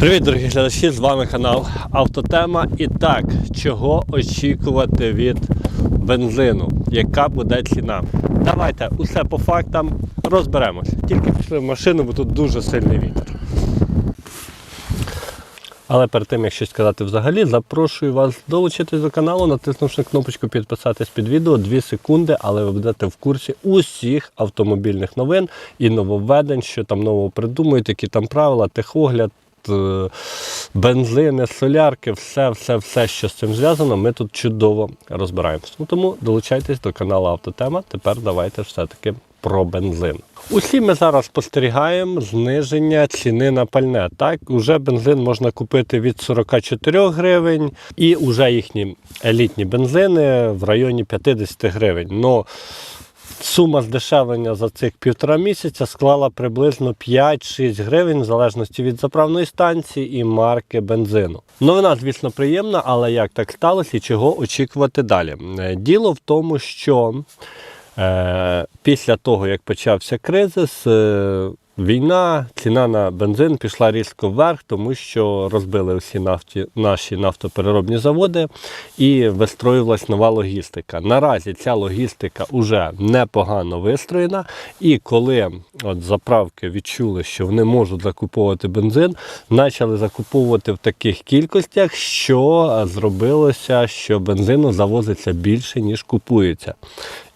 Привіт, дорогі глядачі! З вами канал Автотема. І так, чого очікувати від бензину? Яка буде ціна? Давайте усе по фактам розберемось. Тільки пішли в машину, бо тут дуже сильний вітер. Але перед тим, як щось сказати взагалі, запрошую вас долучитись до каналу, натиснувши кнопочку підписатись під відео 2 секунди, але ви будете в курсі усіх автомобільних новин і нововведень, що там нового придумують, які там правила, техогляд, е, бензини, солярки, все, все, все, що з цим зв'язано, ми тут чудово розбираємося. Ну, тому долучайтесь до каналу Автотема. Тепер давайте все-таки про бензин. Усі ми зараз спостерігаємо зниження ціни на пальне. Так, уже бензин можна купити від 44 гривень, і вже їхні елітні бензини в районі 50 гривень. Но сума здешевлення за цих півтора місяця склала приблизно 5-6 гривень, в залежності від заправної станції і марки бензину. Новина, звісно, приємна, але як так сталося і чого очікувати далі? Е, Діло в тому, що Після того, як почався кризис, е, війна, ціна на бензин пішла різко вверх, тому що розбили всі нафті, наші нафтопереробні заводи і вистроювалась нова логістика. Наразі ця логістика вже непогано вистроєна, і коли от заправки відчули, що вони можуть закуповувати бензин, почали закуповувати в таких кількостях, що зробилося, що бензину завозиться більше, ніж купується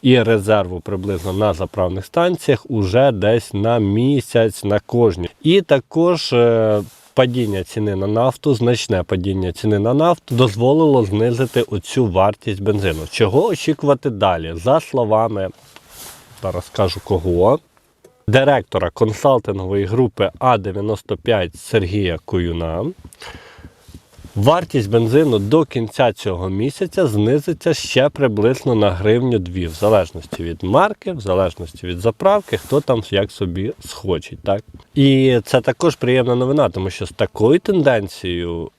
і резерву приблизно на заправних станціях уже десь на місяць на кожній. І також е, падіння ціни на нафту, значне падіння ціни на нафту дозволило знизити оцю вартість бензину. Чого очікувати далі? За словами, зараз скажу кого. Директора консалтингової групи А95 Сергія Куюна. Вартість бензину до кінця цього місяця знизиться ще приблизно на гривню 2, в залежності від марки, в залежності від заправки, хто там як собі схоче. Так? І це також приємна новина, тому що з такою тенденцією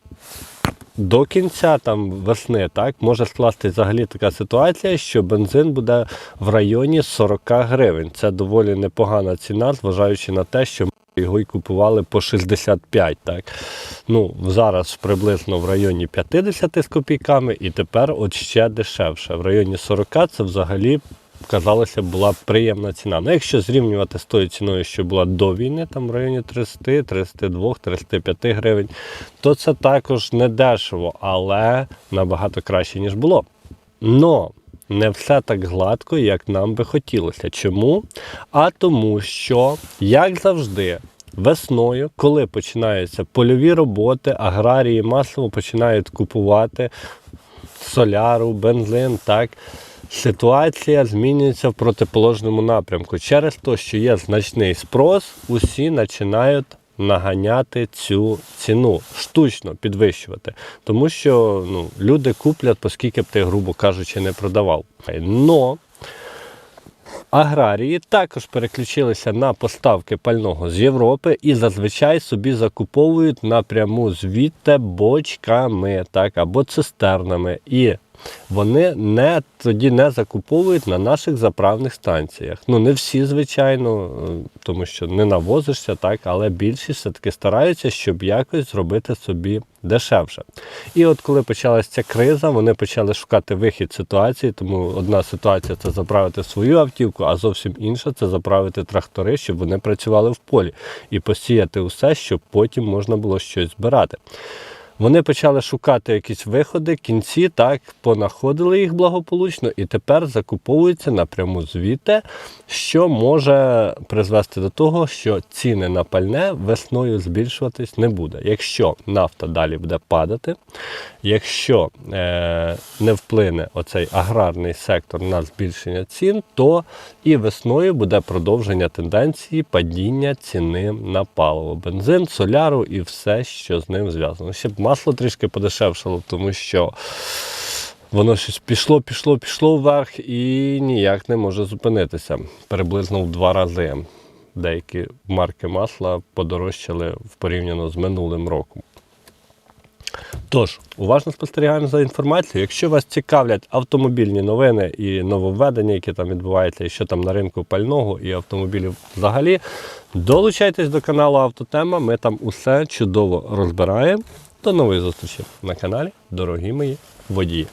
до кінця там весни так може скласти взагалі така ситуація, що бензин буде в районі 40 гривень. Це доволі непогана ціна, зважаючи на те, що ми його й купували по 65. Так ну зараз приблизно в районі 50 з копійками, і тепер от ще дешевше. В районі 40 це взагалі. Казалося, була приємна ціна. Ну, якщо зрівнювати з тою ціною, що була до війни, там в районі 30, 32, 35 гривень, то це також не дешево, але набагато краще, ніж було. Но не все так гладко, як нам би хотілося. Чому? А тому, що, як завжди, весною, коли починаються польові роботи, аграрії масово починають купувати соляру, бензин, так. Ситуація змінюється в протиположному напрямку. Через те, що є значний спрос, усі починають наганяти цю ціну, штучно підвищувати. Тому що ну, люди куплять, оскільки б ти, грубо кажучи, не продавав. Но аграрії також переключилися на поставки пального з Європи і зазвичай собі закуповують напряму звідти бочками так, або цистернами. І вони не тоді не закуповують на наших заправних станціях. Ну не всі, звичайно, е, тому що не навозишся, так, але більшість все-таки стараються, щоб якось зробити собі дешевше. І от коли почалася ця криза, вони почали шукати вихід ситуації. Тому одна ситуація це заправити свою автівку, а зовсім інша це заправити трактори, щоб вони працювали в полі і посіяти усе, щоб потім можна було щось збирати. Вони почали шукати якісь виходи, кінці так понаходили їх благополучно і тепер закуповуються напряму звідти, що може призвести до того, що ціни на пальне весною збільшуватись не буде. Якщо нафта далі буде падати, якщо е, не вплине оцей аграрний сектор на збільшення цін, то і весною буде продовження тенденції падіння ціни на паливо, бензин, соляру і все, що з ним зв'язано. Щоб масло трішки подешевшало, тому що воно щось пішло, пішло, пішло вверх і ніяк не може зупинитися. Приблизно в два рази. Деякі марки масла подорожчали порівняно з минулим роком. Тож, уважно спостерігаємо за інформацією. Якщо вас цікавлять автомобільні новини і нововведення, які там відбуваються, і що там на ринку пального і автомобілів взагалі, долучайтесь до каналу Автотема. Ми там усе чудово розбираємо. До нової зустрічі на каналі, дорогі мої водії.